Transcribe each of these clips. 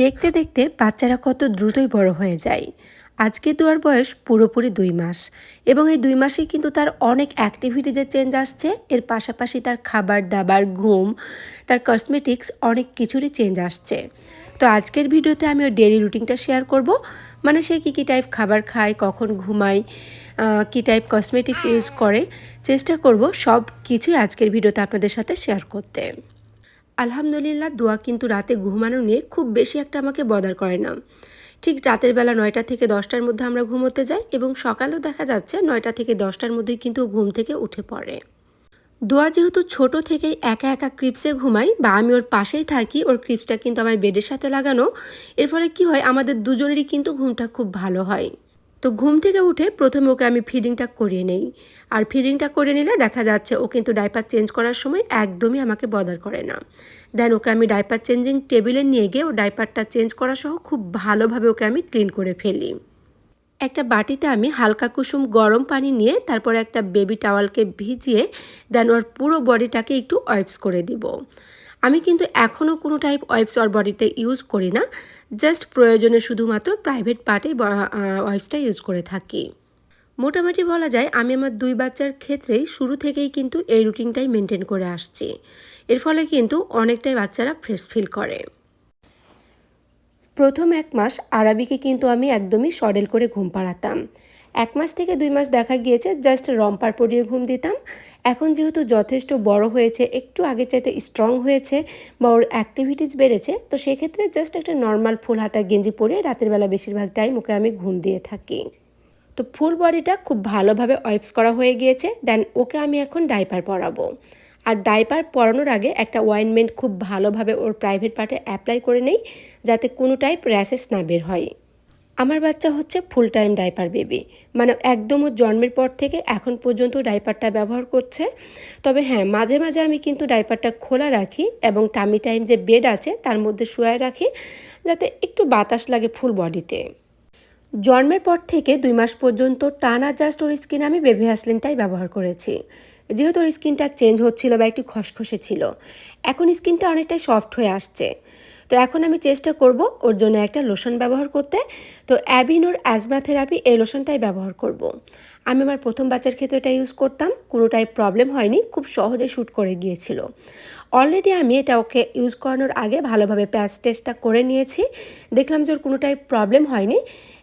দেখতে দেখতে বাচ্চারা কত দ্রুতই বড় হয়ে যায়। আজকে দুয়ার বয়স পুরোপুরি দুই মাস এবং এই দুই মাসেই কিন্তু তার অনেক অ্যাক্টিভিটিজের চেঞ্জ আসছে। এর পাশাপাশি তার খাবার, দাবার, ঘুম, তার কসমেটিক্স অনেক কিছুরই চেঞ্জ আসছে। তো আজকের ভিডিওতে আমি ওর ডেলি রুটিনটা শেয়ার করব। মানে সে কী কী টাইপ খাবার খায়, কখন ঘুমায় কী টাইপ কসমেটিক্স ইউজ করে। চেষ্টা করব সব কিছুই আজকের ভিডিওতে আপনাদের সাথে শেয়ার করতে। আলহামদুলিল্লাহ, দোয়া কিন্তু রাতে ঘুমানো নিয়ে খুব বেশি একটা আমাকে বদার করে না। ঠিক রাতের বেলা নয়টা থেকে দশটার মধ্যে আমরা ঘুমোতে যাই এবং সকালেও দেখা যাচ্ছে নয়টা থেকে দশটার মধ্যেই কিন্তু ঘুম থেকে উঠে পড়ে। দোয়া যেহেতু ছোট থেকেই একা একা ক্রিপসে ঘুমাই বা আমি ওর পাশেই থাকি, ওর ক্রিপসটা কিন্তু আমার বেডের সাথে লাগানো, এর ফলে কি হয় আমাদের দুজনেরই কিন্তু ঘুমটা খুব ভালো হয়। তো ঘুম থেকে উঠে প্রথমে ওকে আমি ফিডিংটা করিয়ে নেই। আর ফিডিংটা করে নিলে দেখা যাচ্ছে ও কিন্তু ডাইপার চেঞ্জ করার সময় একদমই আমাকে বদার করে না। দেন ওকে আমি ডাইপার চেঞ্জিং টেবিলে নিয়ে গিয়ে ও ডাইপারটা চেঞ্জ করা সহ খুব ভালোভাবে ওকে আমি ক্লিন করে ফেলি। একটা বাটিতে আমি হালকা কুসুম গরম পানি নিয়ে তারপর একটা বেবি টাওয়ালকে ভিজিয়ে দেন ওর পুরো বডিটাকে একটু ওয়াইপস করে দিব। আমি কিন্তু এখনও কোনো টাইপ ওয়াইপস ওর বডিতে ইউজ করি না জাস্ট প্রয়োজনে শুধুমাত্র প্রাইভেট পার্টে ওয়াইপসটা ইউজ করে থাকি। মোটামুটি বলা যায় আমি আমার দুই বাচ্চার ক্ষেত্রেই শুরু থেকেই কিন্তু এই রুটিনটাই মেনটেন করে আসছি। এর ফলে কিন্তু অনেকটাই বাচ্চারা ফ্রেশ ফিল করে। প্রথম এক মাস আরাবিকে কিন্তু আমি একদমই সডেল করে ঘুম পাড়াতাম। এক মাস থেকে দুই মাস দেখা গিয়েছে জাস্ট রম্পার পরিয়ে ঘুম দিতাম। এখন যেহেতু যথেষ্ট বড় হয়েছে, একটু আগে চাইতে স্ট্রং হয়েছে বা ওর অ্যাক্টিভিটিস বেড়েছে, তো সেক্ষেত্রে জাস্ট একটা নর্মাল ফুল হাতা গেঞ্জি পরে রাতের বেলা বেশিরভাগ টাইম ওকে আমি ঘুম দিয়ে থাকি। তো ফুল বডিটা খুব ভালোভাবে ওয়াইপস করা হয়ে গিয়েছে দেন ওকে আমি এখন ডাইপার পরাবো। আর ডাইপার পরানোর আগে একটা ওয়াইনমেন্ট খুব ভালোভাবে ওর প্রাইভেট পার্টে অ্যাপ্লাই করে নেই, যাতে কোনো টাইপ র্যাশেস না বের হয়। আমার বাচ্চা হচ্ছে ফুল টাইম ডাইপার বেবি মানে একদম ওর জন্মের পর থেকে এখন পর্যন্ত ডাইপারটা ব্যবহার করছে। তবে হ্যাঁ মাঝে মাঝে আমি কিন্তু ডাইপারটা খোলা রাখি এবং টামি টাইম যে বেড আছে তার মধ্যে শুয়ে রাখি, যাতে একটু বাতাস লাগে ফুল বডিতে। জন্মের পর থেকে দুই মাস পর্যন্ত টানা জাস্ট ওর স্কিন আমি বেবি হাসলিনটাই ব্যবহার করেছি। যেহেতু ওর স্কিনটা চেঞ্জ হচ্ছিল বা একটু খসখসে ছিল, এখন স্কিনটা অনেকটাই সফট হয়ে আসছে। তো এখন আমি চেষ্টা করব ওর জন্য একটা লোশন ব্যবহার করতে। তো অ্যাবিনোর অ্যাজমা থেরাপি এই লোশনটাই ব্যবহার করব। আমি আমার প্রথম বাচ্চার ক্ষেত্রে এটা ইউজ করতাম, কোনোটাই প্রবলেম হয়নি, খুব সহজে শ্যুট করে গিয়েছিল। অলরেডি আমি এটা ওকে ইউজ করানোর আগে ভালোভাবে প্যাচ টেস্টটা করে নিয়েছি, দেখলাম যে ওর কোনোটাই প্রবলেম হয়নি,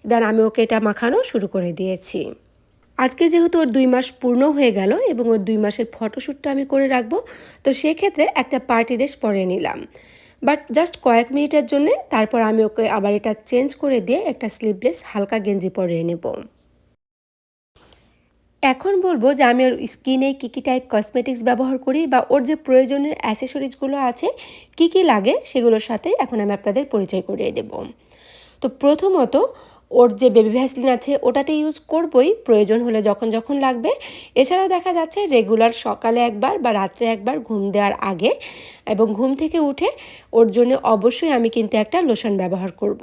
দেন আমি ওকে এটা মাখানো শুরু করে দিয়েছি। আজকে যেহেতু ওর দুই মাস পূর্ণ হয়ে গেল এবং ওর দুই মাসের ফটোশ্যুটটা আমি করে রাখব, তো সেক্ষেত্রে একটা পার্টি ড্রেস পরে নিলাম। বাট জাস্ট কয়েক মিনিটের জন্যে তারপর আমি ওকে আবার এটা চেঞ্জ করে দিয়ে একটা স্লিভলেস হালকা গেঞ্জি পরিয়ে নেব। এখন বলব যে আমি ওর স্কিনে কী কী টাইপ কসমেটিক্স ব্যবহার করি বা ওর যে প্রয়োজনীয় অ্যাসেসরিজগুলো আছে, কী কী লাগে সেগুলোর সাথে এখন আমি আপনাদের পরিচয় করিয়ে দেব। তো প্রথমত ওর যে বেবি ভ্যাসলিন আছে, ওটাতে ইউজ করবই, প্রয়োজন হলে যখন যখন লাগবে এছাড়াও দেখা যাচ্ছে রেগুলার সকালে একবার বা রাত্রে একবার ঘুম দেওয়ার আগে এবং ঘুম থেকে উঠে ওর জন্য অবশ্যই আমি কিন্তু একটা লোশন ব্যবহার করব।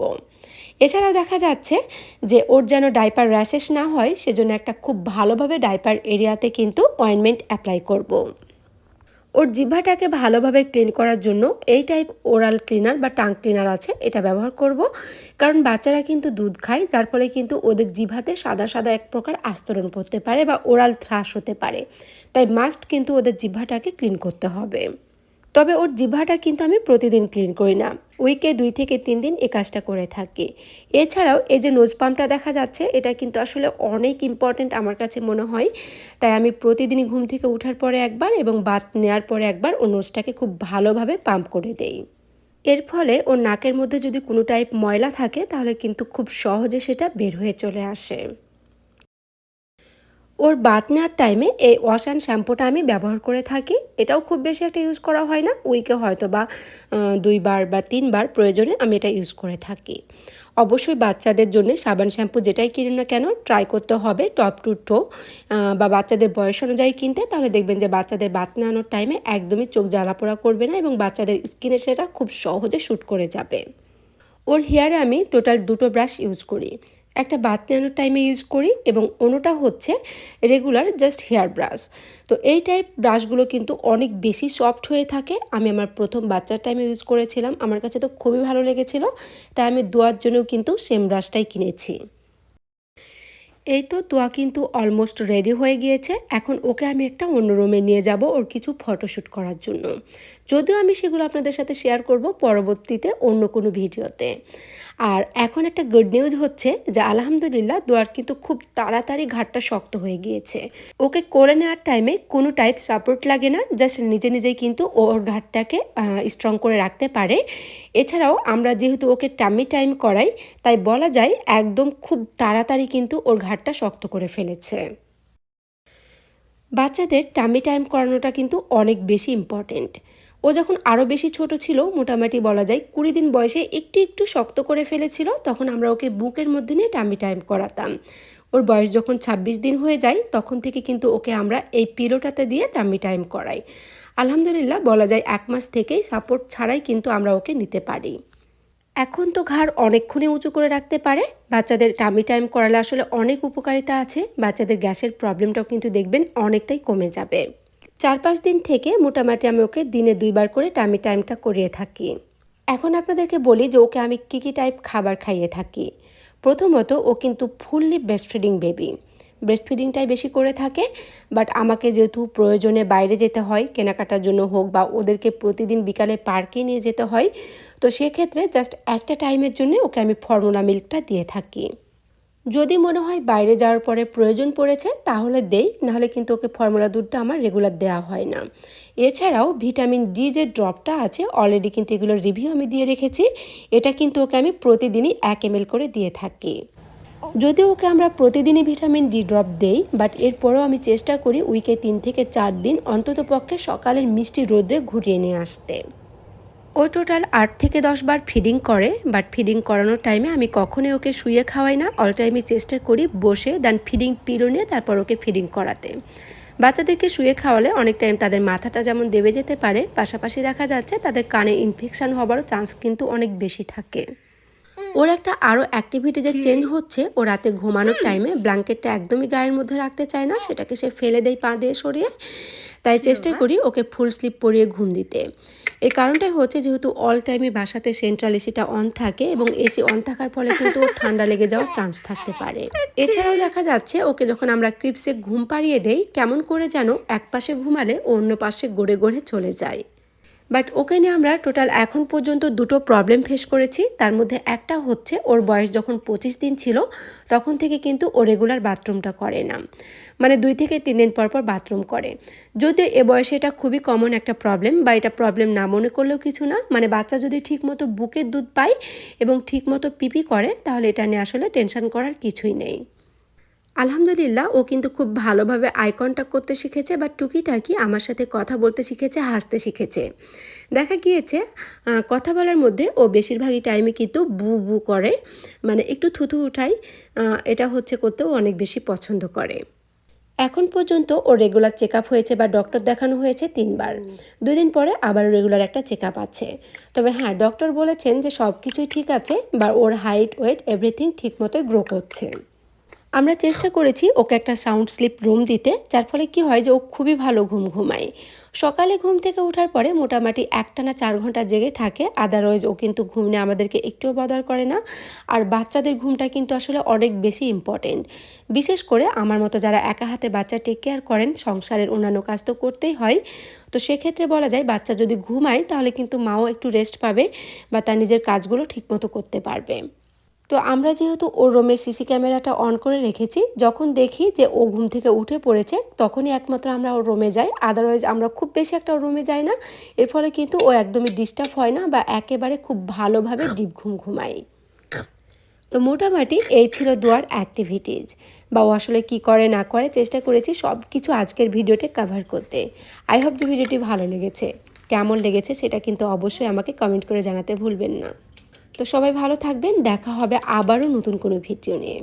এছাড়াও দেখা যাচ্ছে যে, ওর যেন ডাইপার র্যাশেস না হয়, সেজন্য একটা খুব ভালোভাবে ডাইপার এরিয়াতে কিন্তু অয়েনমেন্ট অ্যাপ্লাই করব। ওর জিহ্বাটাকে ভালোভাবে ক্লিন করার জন্য এই টাইপ ওরাল ক্লিনার বা টাং ক্লিনার আছে, এটা ব্যবহার করব। কারণ বাচ্চারা কিন্তু দুধ খায়, যার ফলে কিন্তু ওদের জিভাতে সাদা সাদা এক প্রকার আস্তরণ পড়তে পারে বা ওরাল থ্রাস হতে পারে। তাই মাস্ট কিন্তু ওদের জিহ্বাটাকে ক্লিন করতে হবে। তবে ওর জিভাটা কিন্তু আমি প্রতিদিন ক্লিন করি না। উইকে দুই থেকে তিন দিন এই কাজটা করে থাকি। এছাড়াও এই যে নোজ পাম্পটা দেখা যাচ্ছে, এটা কিন্তু আসলে অনেক ইম্পর্ট্যান্ট আমার কাছে মনে হয়। তাই আমি প্রতিদিনই ঘুম থেকে ওঠার পরে একবার এবং বাত নেওয়ার পরে একবার ও নোজটাকে খুব ভালোভাবে পাম্প করে দেই। এর ফলে ওর নাকের মধ্যে যদি কোনো টাইপ ময়লা থাকে, তাহলে কিন্তু খুব সহজে সেটা বের হয়ে চলে আসে। ওর বাত নেওয়ার টাইমে এই ওয়াশ অ্যান্ড শ্যাম্পুটা আমি ব্যবহার করে থাকি। এটাও খুব বেশি একটা ইউজ করা হয় না। উইকে হয়তো বা দুইবার বা তিনবার প্রয়োজনে আমি এটা ইউজ করে থাকি। অবশ্যই বাচ্চাদের জন্য সাবান শ্যাম্পু যেটাই কিনি না কেন ট্রাই করতে হবে টপ টু টো বা বাচ্চাদের বয়স অনুযায়ী কিনতে, তাহলে দেখবেন যে বাচ্চাদের বাত নেওয়ানোর টাইমে একদমই চোখ জ্বালাপোড়া করবে না এবং বাচ্চাদের স্কিনে সেটা খুব সহজে শ্যুট করে যাবে। ওর হেয়ারে আমি টোটাল দুটো ব্রাশ ইউজ করি। একটা বাত নেওয়ানোর টাইমে ইউজ করি এবং অন্যটা হচ্ছে রেগুলার জাস্ট হেয়ার ব্রাশ তো এই টাইপ ব্রাশগুলো কিন্তু অনেক বেশি সফট হয়ে থাকে। আমি আমার প্রথম বাচ্চার টাইমে ইউজ করেছিলাম। আমার কাছে তো খুবই ভালো লেগেছিল। তাই আমি দোয়ার জন্যও কিন্তু সেম ব্রাশটাই কিনেছি। এই তো তোয়া কিন্তু অলমোস্ট রেডি হয়ে গিয়েছে। এখন ওকে আমি একটা অন্য রুমে নিয়ে যাব ওর কিছু ফটোশ্যুট করার জন্য। যদিও আমি সেগুলো আপনাদের সাথে শেয়ার করব পরবর্তীতে অন্য কোনো ভিডিওতে আর এখন একটা গুড নিউজ হচ্ছে যে আলহামদুলিল্লাহ দোয়ার কিন্তু খুব তাড়াতাড়ি ঘাটটা শক্ত হয়ে গিয়েছে। ওকে করে নেওয়ার টাইমে কোনো টাইপ সাপোর্ট লাগে না জাস্ট নিজে নিজেই কিন্তু ওর ঘাটটাকে স্ট্রং করে রাখতে পারে। এছাড়াও আমরা যেহেতু ওকে টামি টাইম করাই, তাই বলা যায় একদম খুব তাড়াতাড়ি কিন্তু ওর ঘাটটা শক্ত করে ফেলেছে। বাচ্চাদের টামি টাইম করানোটা কিন্তু অনেক বেশি ইম্পর্টেন্ট ও যখন আরও বেশি ছোট ছিল, মোটামুটি বলা যায় কুড়ি দিন বয়সে একটু একটু শক্ত করে ফেলেছিল, তখন আমরা ওকে বুকের মধ্যে নিয়ে টামি টাইম করাতাম। ওর বয়স যখন ২৬ দিন হয়ে যায়, তখন থেকে কিন্তু ওকে আমরা এই পিলোটাতে দিয়ে টামি টাইম করাই। আলহামদুলিল্লাহ, বলা যায় এক মাস থেকেই সাপোর্ট ছাড়াই কিন্তু আমরা ওকে নিতে পারি। এখন তো ঘাড় অনেকক্ষণই উঁচু করে রাখতে পারে। বাচ্চাদের টামি টাইম করালে আসলে অনেক উপকারিতা আছে। বাচ্চাদের গ্যাসের প্রবলেমটাও কিন্তু দেখবেন অনেকটাই কমে যাবে। চার পাঁচ দিন থেকে মোটামুটি আমি ওকে দিনে দুইবার করে টামি টাইমটা করিয়ে থাকি। এখন আপনাদেরকে বলি যে ওকে আমি কী কী টাইপ খাবার খাইয়ে থাকি। প্রথমত ও কিন্তু fully breast feeding baby breast ফিডিংটাই বেশি করে থাকে বাট আমাকে যেহেতু প্রয়োজনে বাইরে যেতে হয়, কেনাকাটার জন্য হোক বা ওদেরকে প্রতিদিন বিকালে পার্কে নিয়ে যেতে হয়, তো সেক্ষেত্রে জাস্ট একটা টাইমের জন্য ওকে আমি ফর্মুলা মিল্কটা দিয়ে থাকি। যদি মনে হয় বাইরে যাওয়ার পরে প্রয়োজন পড়েছে, তাহলে দেই, নাহলে কিন্তু ওকে ফর্মুলা দুধটা আমার রেগুলার দেওয়া হয় না। এছাড়াও ভিটামিন ডি যে ড্রপটা আছে অলরেডি কিন্তু এগুলোর রিভিউ আমি দিয়ে রেখেছি, এটা কিন্তু ওকে আমি প্রতিদিনই এক এম করে দিয়ে থাকি। যদি ওকে আমরা প্রতিদিনই ভিটামিন ডি ড্রপ দেই বাট এরপরেও আমি চেষ্টা করি উইকে তিন থেকে চার দিন অন্তত পক্ষে সকালের মিষ্টি রোদে ঘুরিয়ে নিয়ে আসতে। ও টোটাল আট থেকে দশ বার ফিডিং করে বাট ফিডিং করানোর টাইমে আমি কখনোই ওকে শুয়ে খাওয়াই না। অল টাইমে চেষ্টা করি বসে দেন ফিডিং পিলো নিয়ে তারপর ওকে ফিডিং করাতে। বাচ্চাদেরকে শুয়ে খাওয়ালে অনেক টাইম তাদের মাথাটা যেমন দেবে যেতে পারে, পাশাপাশি দেখা যাচ্ছে তাদের কানে ইনফেকশান হবারও চান্স কিন্তু অনেক বেশি থাকে। ওর একটা আরও অ্যাক্টিভিটি যে চেঞ্জ হচ্ছে ও রাতে ঘুমানোর টাইমে ব্ল্যাঙ্কেটটা একদমই গায়ের মধ্যে রাখতে চায় না সেটাকে সে ফেলে দেয় পা দিয়ে সরিয়ে। তাই চেষ্টা করি ওকে ফুল স্লিপ পরিয়ে ঘুম দিতে। এই কারণটাই হচ্ছে যেহেতু অল টাইমে বাসাতে সেন্ট্রাল এসিটা অন থাকে এবং এসি অন থাকার ফলে কিন্তু ওর ঠান্ডা লেগে যাওয়ার চান্স থাকতে পারে। এছাড়াও দেখা যাচ্ছে ওকে যখন আমরা ক্রিপসে ঘুম পাড়িয়ে দেই কেমন করে যেন এক পাশে ঘুমালে অন্য পাশে গড়ে গড়ে চলে যায়। বাট ওকে নিয়ে আমরা টোটাল এখন পর্যন্ত দুটো প্রবলেম ফেস করেছি। তার মধ্যে একটা হচ্ছে ওর বয়স যখন পঁচিশ দিন ছিল, তখন থেকে কিন্তু ও রেগুলার বাথরুমটা করে না। মানে দুই থেকে তিন দিন পর পর বাথরুম করে। যদিও এ বয়সে এটা খুবই কমন একটা প্রবলেম বা এটা প্রবলেম না মনে করলেও কিছু না। মানে বাচ্চা যদি ঠিকমতো বুকের দুধ পায় এবং ঠিকমতো পিপি করে, তাহলে এটা নিয়ে আসলে টেনশন করার কিছুই নেই। আলহামদুলিল্লাহ, ও কিন্তু খুব ভালোভাবে আই কন্ট্যাক্ট করতে শিখেছে বা টুকিটাকি আমার সাথে কথা বলতে শিখেছে, হাসতে শিখেছে। দেখা গিয়েছে কথা বলার মধ্যে ও বেশিরভাগই টাইমে কিন্তু বু বু করে মানে একটু থুতু উঠাই এটা হচ্ছে করতেও অনেক বেশি পছন্দ করে। এখন পর্যন্ত ও রেগুলার চেক হয়েছে বা ডক্টর দেখানো হয়েছে তিনবার। দুই দিন পরে আবার রেগুলার একটা চেক আছে। তবে হ্যাঁ ডক্টর বলেছেন যে সব কিছুই ঠিক আছে, বা ওর হাইট ওয়েট এভরিথিং ঠিক মতোই গ্রো করছে। আমরা চেষ্টা করেছি ওকে একটা সাউন্ড স্লিপ রুম দিতে, যার ফলে কি হয় যে ও খুবই ভালো ঘুম ঘুমায়। সকালে ঘুম থেকে ওঠার পরে মোটামুটি একটা না চার ঘণ্টা জেগে থাকে আদারওয়াইজ ও কিন্তু ঘুম নিয়ে আমাদেরকে একটুও বদার করে না। আর বাচ্চাদের ঘুমটা কিন্তু আসলে অনেক বেশি ইম্পর্টেন্ট বিশেষ করে আমার মতো যারা একা হাতে বাচ্চা টেক কেয়ার করেন, সংসারের অন্যান্য কাজ তো করতেই হয়। তো সেক্ষেত্রে বলা যায়, বাচ্চা যদি ঘুমায় তাহলে কিন্তু মাও একটু রেস্ট পাবে বা তার নিজের কাজগুলো ঠিকমতো করতে পারবে। তো আমরা যেহেতু ওর রুমে সিসি ক্যামেরাটা অন করে রেখেছি, যখন দেখি যে ও ঘুম থেকে উঠে পড়েছে, তখনই একমাত্র আমরা ওর রুমে যাই। আদারওয়াইজ আমরা খুব বেশি একটা ওর রুমে যাই না। এর ফলে কিন্তু ও একদমই ডিস্টার্ব হয় না বা একেবারে খুব ভালোভাবে ডিপ ঘুম ঘুমাই তো মোটামুটি এই ছিল দুয়ার অ্যাক্টিভিটিজ বা ও আসলে কী করে, না করে, চেষ্টা করেছি সব কিছু আজকের ভিডিওতে কভার করতে। আই হোপ যে ভিডিওটি ভালো লেগেছে। কেমন লেগেছে সেটা কিন্তু অবশ্যই আমাকে কমেন্ট করে জানাতে ভুলবেন না। তো সবাই ভালো থাকবেন দেখা হবে আবারও নতুন কোনো ভিডিও নিয়ে।